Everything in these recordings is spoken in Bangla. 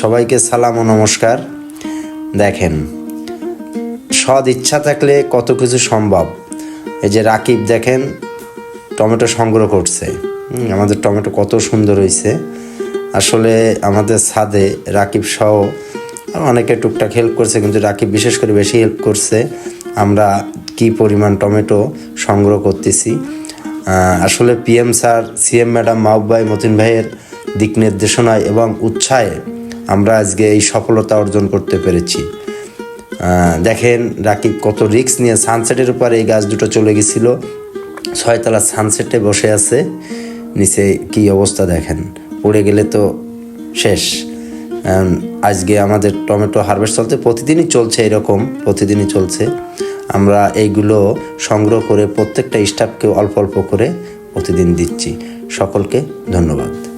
সবাইকে সালাম ও নমস্কার। দেখেন সদ ইচ্ছা থাকলে কত কিছু সম্ভব। এই যে রাকিব, দেখেন, টমেটো সংগ্রহ করছে। আমাদের টমেটো কত সুন্দর হয়েছে আসলে আমাদের ছাদে রাকিব সহ অনেকে টুকটাক হেল্প করছে, কিন্তু রাকিব বিশেষ করে বেশি হেল্প করছে। আমরা কি পরিমাণ টমেটো সংগ্রহ করতেছি। আসলে PM sir CM madam Mahbub ভাই, মতিন ভাইয়ের দিক নির্দেশনায় এবং উৎসাহে আমরা আজকে এই সফলতা অর্জন করতে পেরেছি। দেখেন রাকিব কত রিস্ক নিয়ে সানসেটের উপর এই গাছ দুটো চলে গেছিল। ছয়তলা সানসেটে বসে আছে। নিচে কি অবস্থা দেখেন? পড়ে গেলে তো শেষ। আজকে আমাদের টমেটো হারভেস্ট চলতে প্রতিদিনই চলছে এরকম, প্রতিদিনই চলছে। আমরা এইগুলো সংগ্রহ করে প্রত্যেকটা স্টাফকে অল্প অল্প করে প্রতিদিন দিচ্ছি। সকলকে ধন্যবাদ।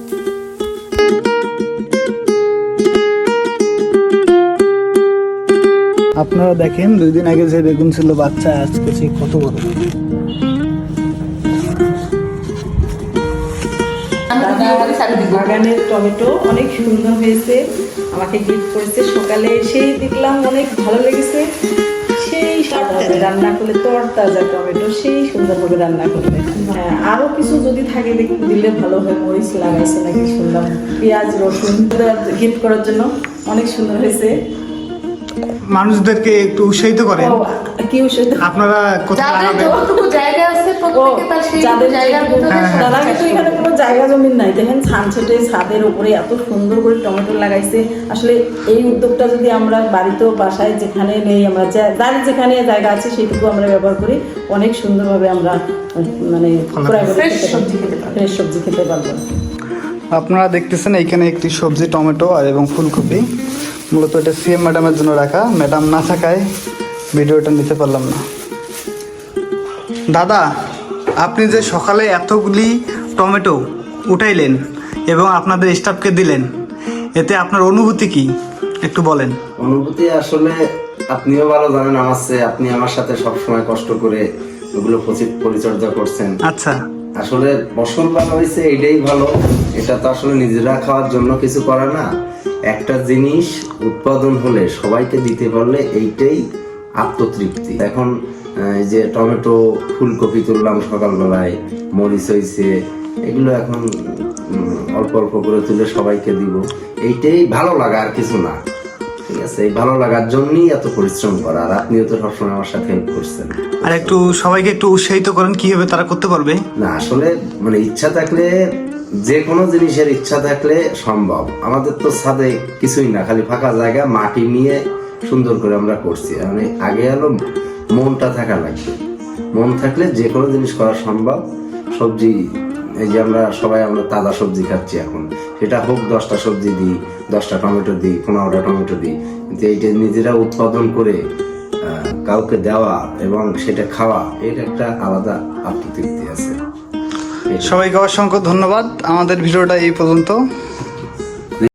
আপনারা দেখেন দুই দিন আগে যে বেগুন ছিল বাচ্চা আজকে সে কত বড়। বাগানের টমেটো অনেক সুন্দর হয়েছে আমাকে গিফট করেছে। সকালে এসেই দেখলাম অনেক ভালো লেগেছে। সেই রান্না করলে টমেটো সেই সুন্দরভাবে রান্না করলে। হ্যাঁ, আরও কিছু যদি থাকে দিলে ভালো হয়। মরিচ লাগাইছে নাকি শুনলাম পেঁয়াজ রসুন গিফট করার জন্য অনেক সুন্দর হয়েছে। মানুষদেরকে একটু উৎসাহিত করেন। কি আপনারা কোথায় লাগাবেন জায়গা আছে প্রত্যেকে তার সেই জায়গার ভিতরে হ্যাঁ, হ্যাঁ। তারা কিন্তু এখানে কোনো জায়গা জমি নাই। দেখেন ছাদের উপরে এত সুন্দর করে টমেটো লাগাইছে। আসলে এই উদ্যোগটা যদি আমরা বাড়িতেও বাসায় যেখানে নেই আমরা যার যেখানে জায়গা আছে সেটুকু আমরা ব্যবহার করি অনেক সুন্দরভাবে আমরা মানে সবজি খেতে পারব। ফ্রেশ সবজি খেতে পারব আপনারা দেখতেছেন এখানে একটি সবজি টমেটো আর এবং ফুলকপি। মূলত এটা সিএম ম্যাডামের জন্য রাখা। ম্যাডাম না থাকায় ভিডিওটা নিতে পারলাম না। দাদা আপনি যে সকালে এতগুলি টমেটো উঠাইলেন এবং আপনাদের স্টাফকে দিলেন এতে আপনার অনুভূতি কি? একটু বলেন। অনুভূতি আসলে আপনিও ভালো জানেন আমার চেয়ে আপনি আমার সাথে সবসময় কষ্ট করে ওগুলো পরি- পরিচর্যা করছেন। আচ্ছা। আসলে ফসল ভালো হয়েছে এটাই ভালো। এটা তো আসলে নিজেরা খাওয়ার জন্য কিছু করে না। একটা জিনিস উৎপাদন হলে সবাইকে দিতে পারলে এইটাই আত্মতৃপ্তি। এখন এই যে টমেটো ফুলকপি তুললাম সকালবেলায় মরিচ হয়েছে এগুলো এখন অল্প অল্প করে তুলে সবাইকে দিব। এইটাই ভালো লাগা আর কিছু না। ঠিক আছে এই ভালো লাগার জন্যই এত পরিশ্রম করা আর আপনিও তো সবসময় আমার সাথে হেল্প করছেন। আর একটু সবাইকে একটু উৎসাহিত করেন কীভাবে তারা করতে পারবে? না আসলে মানে ইচ্ছা থাকলে যে কোনো জিনিসের ইচ্ছা থাকলে সম্ভব। আমাদের তো ছাদে কিছুই না, খালি ফাঁকা জায়গা, মাটি নিয়ে সুন্দর করে আমরা করছি। মানে আগে হলো মনটা থাকা লাগবে। মন থাকলে যে কোনো জিনিস করা সম্ভব। সবজি, এই যে আমরা সবাই আমরা তাজা সবজি খাচ্ছি এখন। সেটা হোক দশটা সবজি দিই, দশটা টমেটো দিই, পনেরোটা টমেটো দিই। কিন্তু এইটা নিজেরা উৎপাদন করে কাউকে দেওয়া এবং সেটা খাওয়া, এটা একটা আলাদা আত্মতৃপ্তি আছে সবাইকে অসংখ্য ধন্যবাদ। আমাদের ভিডিওটা এই পর্যন্ত।